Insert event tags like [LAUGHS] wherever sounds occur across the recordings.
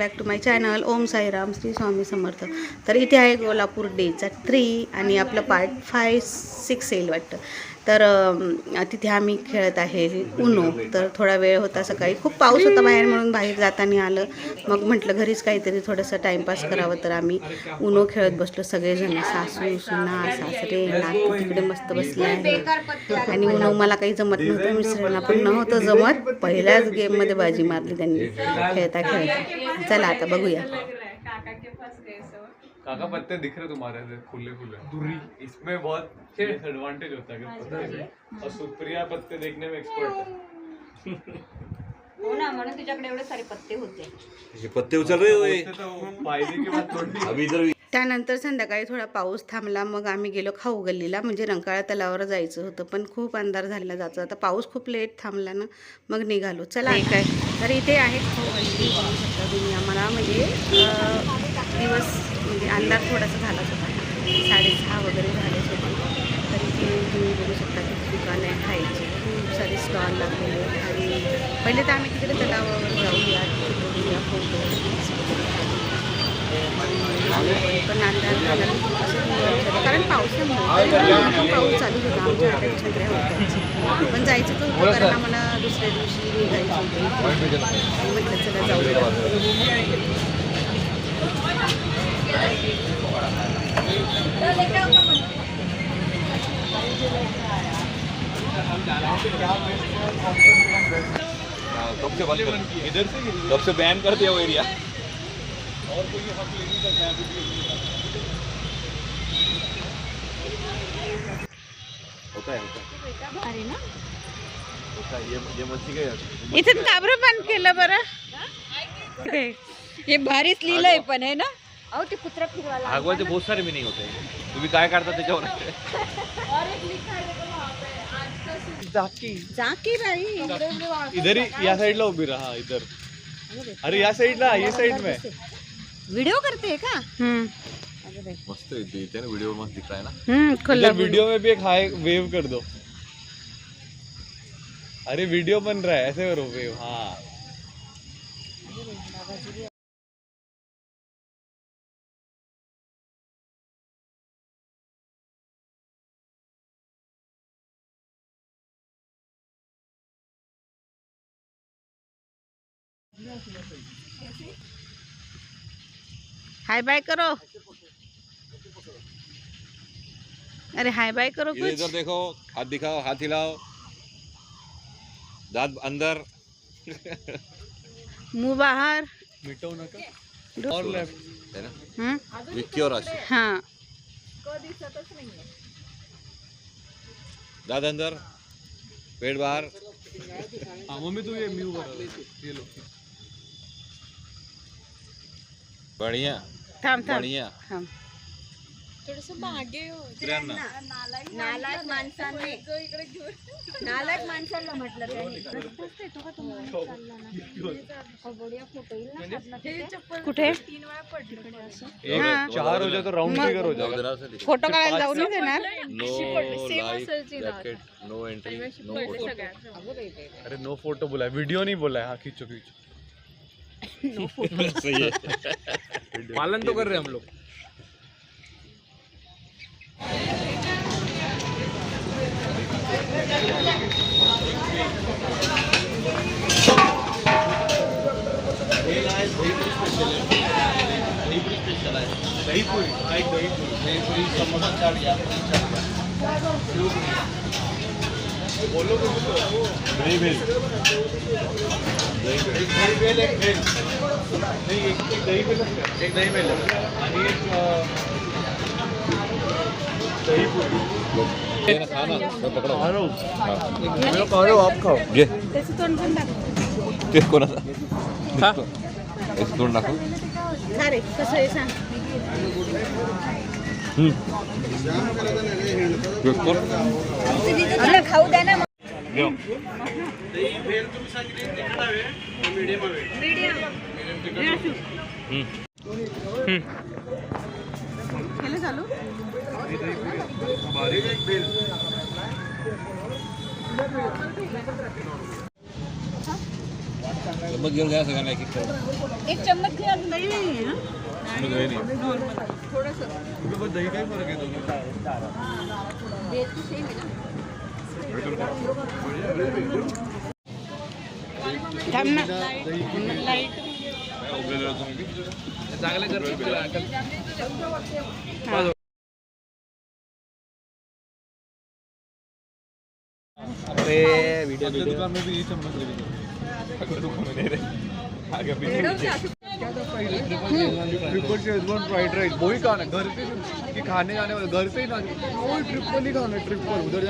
Back to my channel Om Sairam Shri Swami Samarth. तर इथे आहे कोल्हापूर डेचा थ्री आणि आपलं पार्ट फाय सिक्स येईल वाटतं. तर तिथे आम्ही खेळत आहे उनो तर थोडा वेळ होता सकाळी. खूप पाऊस होता बाहेर म्हणून बाहेर जाताना आलं. मग म्हटलं घरीच काहीतरी थोडंसं टाईमपास करावं तर आम्ही उनो खेळत बसलो. सगळेजण सासू सुना सासरे नातू तिकडे मस्त बसले आहे आणि उनो मला काही जमत नव्हतं. मिसरांना पण नव्हतं जमत. पहिल्याच गेममध्ये बाजी मारली त्यांनी. खेळता खेळता. चला आता बघूया. काका पत्ते दिख रहे तुम्हारे से खुले खुले दूरी। इसमें बहुत एडवांटेज होता है कि पत्ते से। और सुप्रिया पत्ते देखने में एक्सपर्ट है। [LAUGHS] हो ना म्हणून तुझ्याकडे एवढे सारे पत्ते होते. ये पत्ते हो ये? उससे तो फायदे की बात थोड़ी. अभी इधर भी त्यानंतर संध्याकाळी थोडा पाऊस थांबला मग आम्ही गेलो खाऊ गल्लीला म्हणजे रंकाळा तलावावर जायचं होतं पण खूप अंधार झालेला जायचं आता पाऊस खूप लेट थांबला ना मग निघालो. चला काय तर इथे आहे खाऊ गल्ली. तुम्ही आम्हाला म्हणजे दिवस म्हणजे थोडासा झालाच होता. साडेसहा वगैरे झालेच होते. तरी ते तुम्ही बघू शकता की दुकानं आहे खायची खूप सारे स्टॉल लागलेले आणि पहिले तर आम्ही तिकडे तलावावर जाऊया तिथे बघूया फोटो पण अंदाज झाला कारण पावसामुळे पाऊस चालू होता. आमच्या हातात छत्र्या होत्या पण जायचं तर होतं कारण आम्हाला दुसऱ्या दिवशी निघायचं होतं. म्हटलं चला जाऊया. कब से बंद कर इधर से कब से बैन कर दिया वो एरिया होता है होता है। अरे ना। होता है ये ये मच्छी का इथून काबरं बंद केलं बरं। हे? भारीच लिहिलंय पण आहे ना। अहो ते कुत्रा फिरवायला भागवत बहुत सारे भी नहीं होते तुम्ही काय काढता त्याच्यावर जा की बाई इधर ही या साइड ला उभी रहा इधर। अरे या साइड ला ये साइड में। व्हिडिओ करते का हम्म. मस्त है इथे ना व्हिडिओ मस्त दिख रहा है ना। हम्म, इधर वीडियो। में भी एक हाई वेव कर दो। अरे वीडियो बन रहा है ऐसे करो वेव हाँ। हाय बाय करो। अरे हाय बाय करो कुछ। इधर देखो हाथ दिखाओ हाथ हिलाओ। दांत अंदर। मुँह बाहर। मिटो नका और लेफ़्ट है ना? हम्म? विक्की और आशी हाँ। दांत अंदर। पेट बाहर। हाँ मम्मी तू ये म्यू करा। ये लो। बढ़िया थांब थांब बढ़िया। थांब दुसऱ्यांना नालायक माणसांनी नालायक माणसांना म्हटलं त्यांनी कुठे? एक हाँ। चार हो जाए तो राउंड फिगर हो जाएगा जरा सा फ़ोटो काढायला जाऊ नाही देणार no? Like jacket no entry no photo अरे नो फ़ोटो बोला है वीडियो नहीं बोला है हाँ खींचो खींचो. सही है [LAUGHS] पालन तो कर रहे हैं हम लोग। दही पूरी एक दही पूरी दही पूरी समोसा चाट या। दही भेल एक दही बेल एक बेल नहीं एक एक दही बेल एक दही बेल आणि एक अं, दही पूरी खाना पकड़ो मैं खा रहा आप खाओ घे. त्याचं तोंड पण दाखव ते कोणाचा? याचं तोंड दाखव खा रे कसं आहे सांग. खाऊ द्या ना घेऊ केलं चालू चम्मच घेऊन घ्या सगळ्यांना एक एक करून. एक चम्मच घे अजून दही नाही आहे, दही काय फरक आहे चांगले कर अरे व्हिडिओ व्हिडिओ दुकान में भी यही चम्मच लेके जाओ दुकान दे रहे आगे पीछे ट्रिपल शेजवान फ्राइड राइस वही खाना है, घर पे कि खाने जाने वाले घर पे ही ना वही ट्रिपल ही खाना ट्रिपल उधर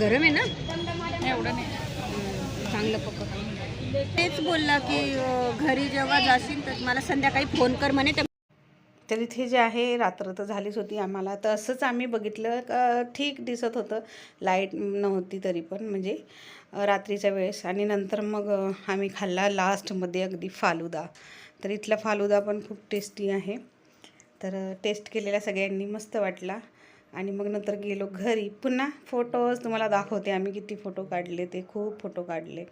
गरम आहे ना? एवढं नाही. चांगलं पकड. तेच बोलला की घरी जेव्हा जाशील तर मला संध्याकाळी फोन कर म्हणे तर इथे जे आहे रात्र तर झालीच होती आम्हाला. तर असंच आम्ही बघितलं का ठीक दिसत होतं. लाइट नव्हती तरी पण म्हणजे रात्रीच्या वेळेस. आणि नंतर मग आम्ही खाल्ला लास्टमध्ये अगदी फालुदा. तर इथला फालुदा पण खूप टेस्टी आहे. तर टेस्ट केलेला सगळ्यांनी मस्त वाटला. आणि मग नंतर गेलो घरी. पुन्हा फोटोज तुम्हाला दाखवते आम्ही किती फोटो काढले ते खूप फोटो काढले.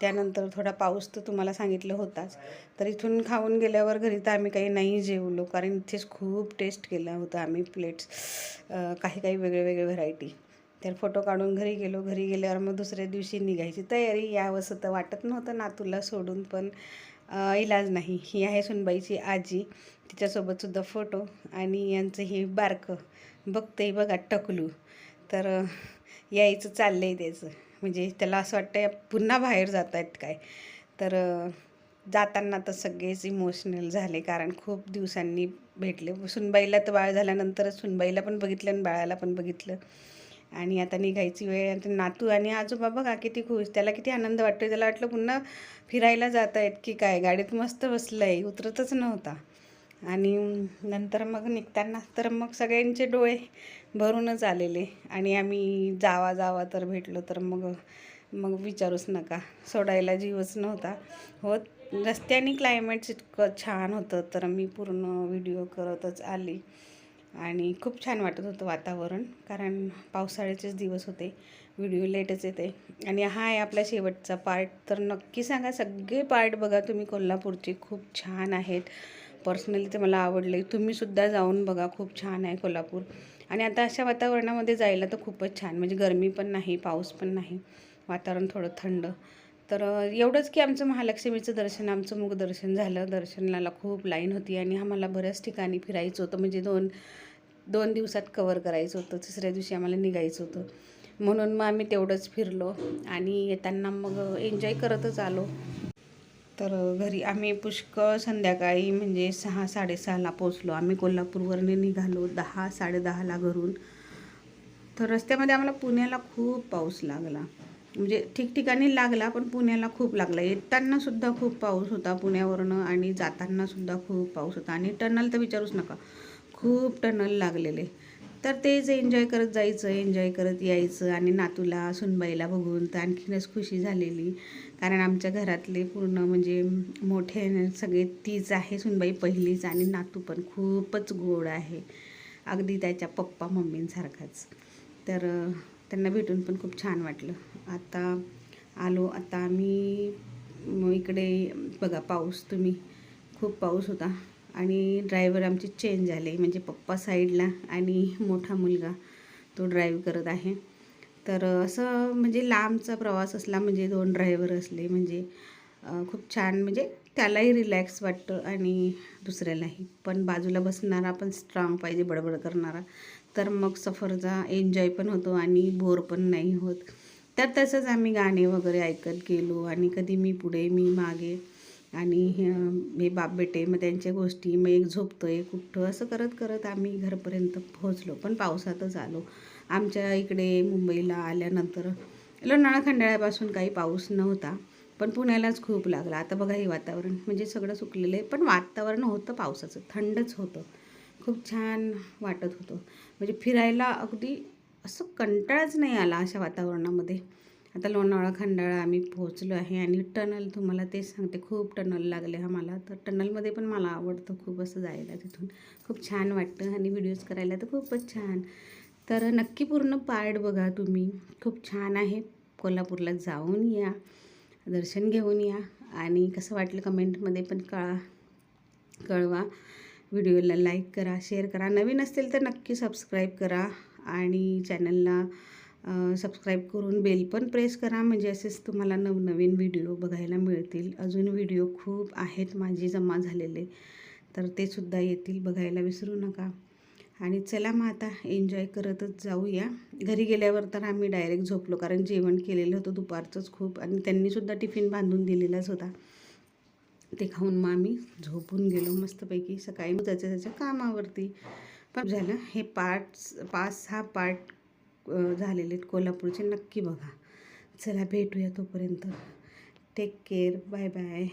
त्यानंतर थोडा पाऊस तर तुम्हाला सांगितलं होताच. तर इथून खाऊन गेल्यावर घरी तर आम्ही काही नाही जेवलो. कारण इथेच खूप टेस्ट केला होता आम्ही प्लेट्स काही काही वेगळे वेगळे व्हरायटी तर फोटो काढून घरी गेलो. घरी गेल्यावर मग दुसऱ्या दिवशी निघायची तयारी. यावंसं तर वाटत नव्हतं नातूला सोडून पण इलाज नाही. ही आहे सुनबाईची आजी. तिच्यासोबतसुद्धा फोटो आणि यांचं हे बारकं. बघते बघा टकलू. तर यायचं चाललं आहे त्याचं. म्हणजे त्याला असं वाटतं पुन्हा बाहेर जात आहेत काय. तर जाताना तर सगळेच इमोशनल झाले कारण खूप दिवसांनी भेटले. सुनबाईला तर बाळ झाल्यानंतरच सुनबाईला पण बघितलं आणि बाळाला पण बघितलं. आणि आता निघायची वेळ आणि नातू आणि आजोबा बघा किती खुश. त्याला किती आनंद वाटतो त्याला वाटलं पुन्हा फिरायला जात आहेत की काय. गाडीत मस्त बसलं आहे उतरतच नव्हता. आणि नंतर मग निघताना तर मग सगळ्यांचे डोळे भरूनच आलेले. आणि आम्ही जावा जावा तर भेटलो तर मग मग विचारूच नका. सोडायला जीवच नव्हता. होत रस्त्याने क्लायमेट इतकं छान होतं तर मी पूर्ण व्हिडिओ करतच आली. आणि खूप छान वाटत होतं वातावरण कारण पावसाळ्याचेच दिवस होते. व्हिडिओ लेटच येते. आणि हा आहे आपला शेवटचा पार्ट तर नक्की सांगा सगळे पार्ट बघा तुम्ही. कोल्हापूरचे खूप छान आहेत. पर्सनली ते मला आवडले. तुम्हीसुद्धा जाऊन बघा. खूप छान आहे कोल्हापूर. आणि आता अशा वातावरणामध्ये जायला तर खूपच छान. म्हणजे गरमी पण नाही पाऊस पण नाही. वातावरण थोडं थंड. तर एवढंच की आमचं महालक्ष्मीचं दर्शन आमचं मुखदर्शन झालं. दर्शनाला खूप लाईन होती आणि आम्हाला बऱ्याच ठिकाणी फिरायचं होतं. म्हणजे दोन दोन दिवसात कवर करायचं होतं. तिसऱ्या दिवशी आम्हाला निघायचं होतं. म्हणून मग आम्ही तेवढंच फिरलो आणि येताना मग एन्जॉय करतच आलो. तर घरी आम्ही पुष्कळ संध्याकाळी म्हणजे सहा साडेसहाला पोचलो आम्ही कोल्हापूरवरने निघालो दहा साडेदहाला घरून. तर रस्त्यामध्ये आम्हाला पुण्याला खूप पाऊस लागला. म्हणजे ठिकठिकाणी लागला पण पुण्याला खूप लागला. येतानासुद्धा खूप पाऊस होता पुण्यावरनं आणि जातानासुद्धा खूप पाऊस होता. आणि टनल तर विचारूच नका खूप टनल लागलेले. तर तेच एन्जॉय करत जायचं एन्जॉय करत यायचं आणि नातूला सुनबाईला बघून तर आणखीनच खुशी झालेली. कारण आमच्या घरातले पूर्ण म्हणजे मोठे सगळे तीच आहे सुनबाई पहिलीच आणि नातू पण खूपच गोड आहे. अगदी त्याच्या पप्पा मम्मींसारखाच. तर त्यांना भेटून पण खूप छान वाटलं. आता आलो आता आम्ही इकडे बघा पाऊस तुम्ही. खूप पाऊस होता आणि ड्रायव्हर आमचे चेंज झाले. म्हणजे पप्पा साईडला आणि मोठा मुलगा तो ड्राईव्ह करत आहे. तर असं म्हणजे लांबचा प्रवास असला म्हणजे दोन ड्रायव्हर असले म्हणजे खूप छान म्हणजे त्यालाही रिलॅक्स वाटतं आणि दुसऱ्यालाही. पण बाजूला बसणारा पण स्ट्रॉंग पाहिजे बडबड करणारा. तर मग सफरचा एन्जॉय पण होतो आणि बोर पण नाही होत. तर तसंच आम्ही गाणे वगैरे ऐकत गेलो आणि कधी मी पुढे मी मागे आणि हे- बाप बेटे मग त्यांच्या गोष्टी मग एक झोपतो आहे कुठं असं करत करत आम्ही घरपर्यंत पोहोचलो. पण पावसातच आलो. आमच्या इकडे मुंबईला आल्यानंतर लोणाळा खंडाळ्यापासून काही पाऊस नव्हता पण पुण्यालाच खूप लागला. आता बघा हे वातावरण म्हणजे सगळं सुकलेलं आहे पण वातावरण होतं पावसाचं थंडच होतं. खूप छान वाटत होतं. म्हणजे फिरायला अगदी असं कंटाळाच नाही आला अशा वातावरणामध्ये. आता लोणावळा खंडाळा आम्ही पोहोचलो आहे आणि टनल तुम्हाला तेच सांगते खूप टनल लागले आम्हाला तर टनलमध्ये पण मला आवडतं खूप असं जायला तिथून. खूप छान वाटतं आणि व्हिडिओज करायला तर खूपच छान. तर नक्की पूर्ण पार्ट बघा तुम्ही. खूप छान आहे. कोल्हापूरला जाऊन या. दर्शन घेऊन या. आणि कसं वाटलं कमेंटमध्ये पण कळा कळवा. व्हिडिओला लाईक करा शेअर करा. नवीन असतील तर नक्की सबस्क्राईब करा. आणि चॅनलला सबस्क्राईब करून बेल पण प्रेस करा. म्हणजे असेच तुम्हाला नवनवीन व्हिडिओ बघायला मिळतील. अजून व्हिडिओ खूप आहेत माझे जमा झालेले. तर ते सुद्धा येतील. बघायला विसरू नका. आणि चला मग आता एन्जॉय करतच जाऊया. घरी गेल्यावर तर आम्ही डायरेक्ट झोपलो कारण जेवण केलेलं होतं दुपारचंच खूप आणि त्यांनीसुद्धा टिफिन बांधून दिलेलाच होता. ते खाऊन मग आम्ही झोपून गेलो मस्तपैकी. सकाळी मग त्याच्या त्याच्या कामावरती पण झालं. हे पार्ट्स पाच सहा पार्ट झालेले आहेत कोल्हापूरचे. नक्की बघा. चला भेटूया तोपर्यंत. Take care bye bye